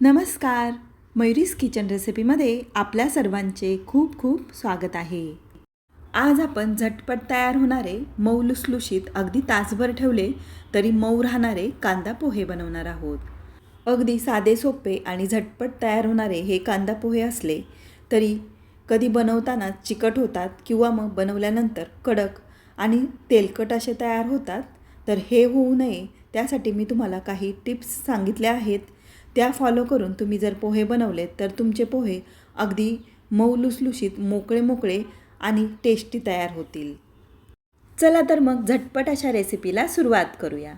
नमस्कार. मयुरीस किचन रेसिपीमध्ये आपल्या सर्वांचे खूप खूप स्वागत आहे. आज आपण झटपट तयार होणारे मऊ लुसलुशीत अगदी तासभर ठेवले तरी मऊ राहणारे कांदा पोहे बनवणार आहोत. अगदी साधे सोपे आणि झटपट तयार होणारे हे कांदा पोहे असले तरी कधी बनवताना चिकट होतात किंवा मग बनवल्यानंतर कडक आणि तेलकट असे तयार होतात तर हे होऊ नये. त्यासाठी मी तुम्हाला काही टिप्स सांगितल्या आहेत त्या फॉलो करून तुम्ही जर पोहे बनवलेत तर तुमचे पोहे अगदी मऊ लुसलुशीत मोकळे मोकळे आणि टेस्टी तयार होतील. चला तर मग झटपट अशा रेसिपीला सुरुवात करूया.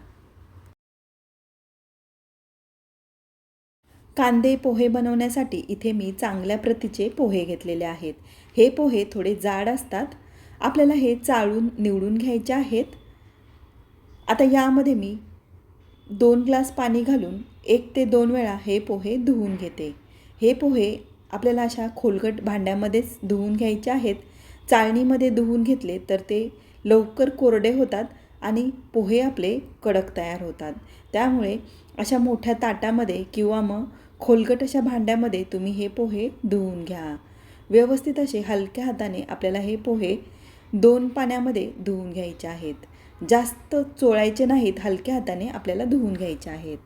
कांदे पोहे बनवण्यासाठी इथे मी चांगल्या प्रतीचे पोहे घेतलेले आहेत. हे पोहे थोडे जाड असतात. आपल्याला हे चाळून निवडून घ्यायचे आहेत. आता यामध्ये मी दोन ग्लास पाणी घालून एक ते दोन वेळा हे पोहे धुवून घेते. हे पोहे आपल्याला अशा खोलगट भांड्यामध्येच धुवून घ्यायचे आहेत. चाळणीमध्ये धुवून घेतले तर ते लवकर कोरडे होतात आणि पोहे आपले कडक तयार होतात. त्यामुळे अशा मोठ्या ताटामध्ये किंवा मग खोलगट अशा भांड्यामध्ये तुम्ही हे पोहे धुवून घ्या. व्यवस्थित असे हलक्या हाताने आपल्याला हे पोहे दोन पाण्यामध्ये धुवून घ्यायचे आहेत. जास्त चोळायचे नाहीत हलक्या हाताने आपल्याला धुवून घ्यायचे आहेत.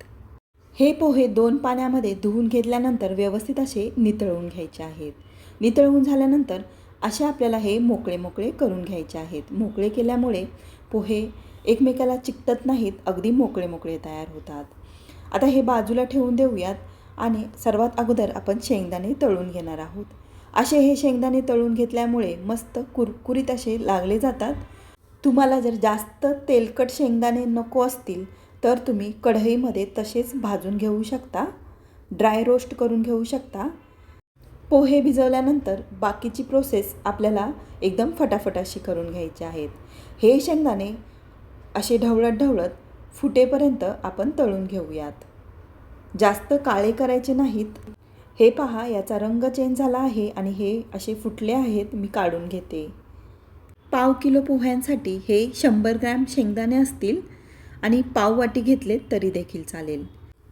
हे पोहे दोन पाण्यामध्ये धुवून घेतल्यानंतर व्यवस्थित असे नितळवून घ्यायचे आहेत. नितळवून झाल्यानंतर असे आपल्याला हे मोकळे मोकळे करून घ्यायचे आहेत. मोकळे केल्यामुळे पोहे एकमेकाला चिकटत नाहीत अगदी मोकळे मोकळे तयार होतात. आता हे बाजूला ठेवून देऊयात आणि सर्वात अगोदर आपण शेंगदाणे तळून घेणार आहोत. असे हे शेंगदाणे तळून घेतल्यामुळे मस्त कुरकुरीत असे लागले जातात. तुम्हाला जर जास्त तेलकट शेंगदाणे नको असतील तर तुम्ही कढईमध्ये तसेच भाजून घेऊ शकता. ड्राय रोस्ट करून घेऊ शकता. पोहे भिजवल्यानंतर बाकीची प्रोसेस आपल्याला एकदम फटाफट अशी करून घ्यायची आहेत. हे शेंगदाणे असे ढवळत ढवळत फुटेपर्यंत आपण तळून घेऊयात. जास्त काळे करायचे नाहीत. हे पहा याचा रंग चेंज झाला आहे आणि हे असे फुटले आहेत मी काढून घेते. पाव किलो पोह्यांसाठी हे शंभर ग्रॅम शेंगदाणे असतील. आणि पाव वाटी घेतले तरी देखील चालेल.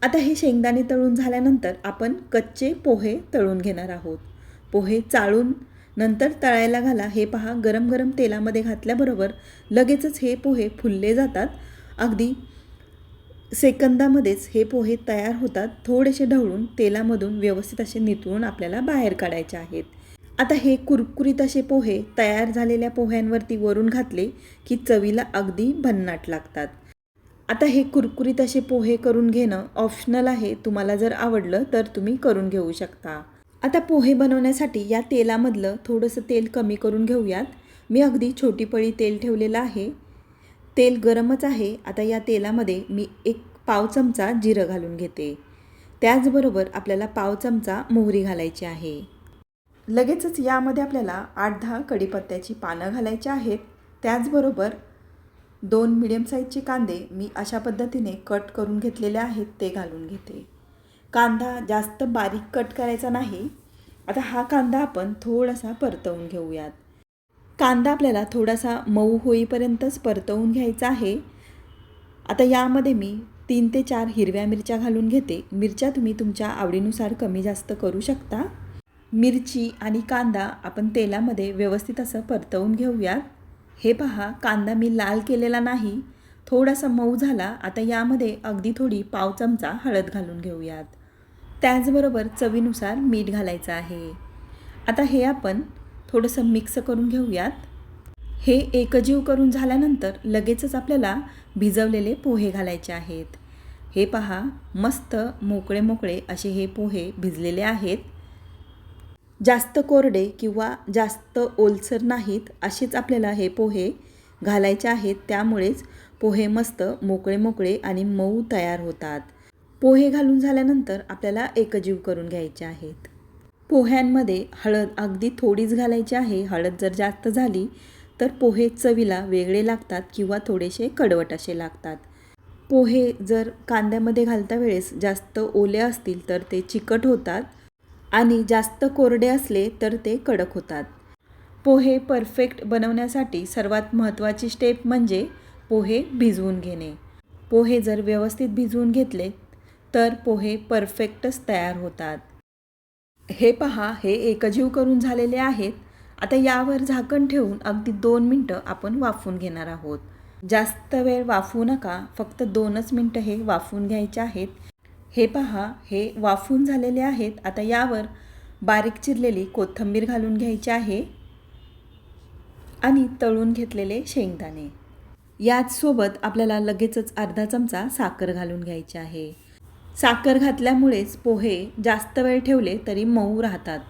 आता हे शेंगदाणे तळून झाल्यानंतर आपण कच्चे पोहे तळून घेणार आहोत. पोहे चाळून नंतर तळायला घाला. हे पहा गरम गरम तेलामध्ये घातल्याबरोबर लगेचच हे पोहे फुलले जातात. अगदी सेकंदामध्येच हे पोहे तयार होतात. थोडेसे ढवळून तेलामधून व्यवस्थित असे नितळून आपल्याला बाहेर काढायचे आहेत. आता हे कुरकुरीत असे पोहे तयार झालेल्या पोह्यांवरती वरून घातले की चवीला अगदी भन्नाट लागतात. आता हे कुरकुरीत असे पोहे करून घेणं ऑप्शनल आहे तुम्हाला जर आवडलं तर तुम्ही करून घेऊ शकता. आता पोहे बनवण्यासाठी या तेलामधलं थोडंसं तेल कमी करून घेऊयात. मी अगदी छोटी पळी तेल ठेवलेलं आहे. तेल गरमच आहे. आता या तेलामध्ये मी एक पाव चमचा जिरं घालून घेते. त्याचबरोबर आपल्याला पाव चमचा मोहरी घालायची आहे. लगेचच यामध्ये आपल्याला आठ दहा कढीपत्त्याची पानं घालायची आहेत. त्याचबरोबर दोन मिडियम साईजचे कांदे मी अशा पद्धतीने कट करून घेतलेले आहेत ते घालून घेते. कांदा जास्त बारीक कट करायचा नाही. आता हा कांदा आपण थोडासा परतवून घेऊयात. कांदा आपल्याला थोडासा मऊ होईपर्यंतच परतवून घ्यायचा आहे. आता यामध्ये मी तीन ते चार हिरव्या मिरच्या घालून घेते. मिरच्या तुम्ही तुमच्या आवडीनुसार कमी जास्त करू शकता. मिरची आणि कांदा आपण तेलामध्ये व्यवस्थित असं परतवून घेऊयात. हे पहा कांदा मी लाल केलेला नाही. थोडासा मऊ झाला आता यामध्ये अगदी थोडी पाव चमचा हळद घालून घेऊयात. त्याचबरोबर चवीनुसार मीठ घालायचं आहे. आता हे आपण थोडंसं मिक्स करून घेऊयात. हे एकजीव करून झाल्यानंतर लगेचच आपल्याला भिजवलेले पोहे घालायचे आहेत. हे पहा मस्त मोकळे मोकळे असे हे पोहे भिजलेले आहेत. जास्त कोरडे किंवा जास्त ओलसर नाहीत असेच आपल्याला हे पोहे घालायचे आहेत. त्यामुळेच पोहे मस्त मोकळे मोकळे आणि मऊ तयार होतात. पोहे घालून झाल्यानंतर आपल्याला एकजीव करून घ्यायचे आहेत. पोह्यांमध्ये हळद अगदी थोडीच घालायची आहे. हळद जर जास्त झाली तर पोहे चवीला वेगळे लागतात किंवा थोडेसे कडवट असे लागतात. पोहे जर कांद्यामध्ये घालता वेळेस जास्त ओले असतील तर ते चिकट होतात. आणि जास्त कोरडे असले तर ते कडक होतात. पोहे परफेक्ट बनवण्यासाठी सर्वात महत्त्वाची स्टेप म्हणजे पोहे भिजवून घेणे. पोहे जर व्यवस्थित भिजवून घेतले तर पोहे परफेक्टच तयार होतात. हे पहा हे एकजीव करून झालेले आहेत. आता यावर झाकण ठेवून अगदी दोन मिनटं आपण वाफवून घेणार आहोत. जास्त वेळ वाफवू नका फक्त दोनच मिनटं हे वाफवून घ्यायचे आहेत. हे पहा हे वाफून झालेले आहेत. आता यावर बारीक चिरलेली कोथिंबीर घालून घ्यायची आहे आणि तळून घेतलेले शेंगदाणे. याचसोबत आपल्याला लगेचच अर्धा चमचा साखर घालून घ्यायची आहे. साखर घातल्यामुळेच पोहे जास्त वेळ ठेवले तरी मऊ राहतात.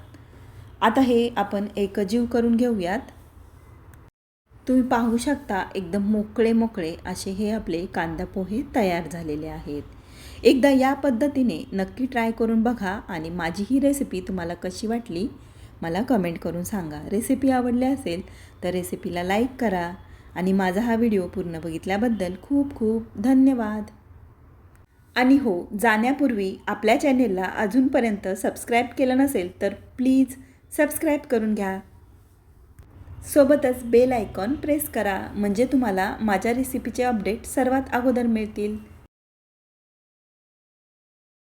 आता हे आपण एकजीव करून घेऊयात. तुम्ही पाहू शकता एकदम मोकळे मोकळे असे हे आपले कांदा पोहे तयार झालेले आहेत. एकदा या पद्धतीने नक्की ट्राय करून बघा आणि माझी ही रेसिपी तुम्हाला कशी वाटली मला कमेंट करून सांगा. रेसिपी आवडली असेल तर रेसिपीला लाईक करा आणि माझा हा व्हिडिओ पूर्ण बघितल्याबद्दल खूप खूप धन्यवाद. आणि हो जाण्यापूर्वी आपल्या चॅनेलला अजूनपर्यंत सबस्क्राईब केलं नसेल तर प्लीज सबस्क्राईब करून घ्या. सोबतच बेल आयकॉन प्रेस करा म्हणजे तुम्हाला माझ्या रेसिपीचे अपडेट सर्वात अगोदर मिळतील.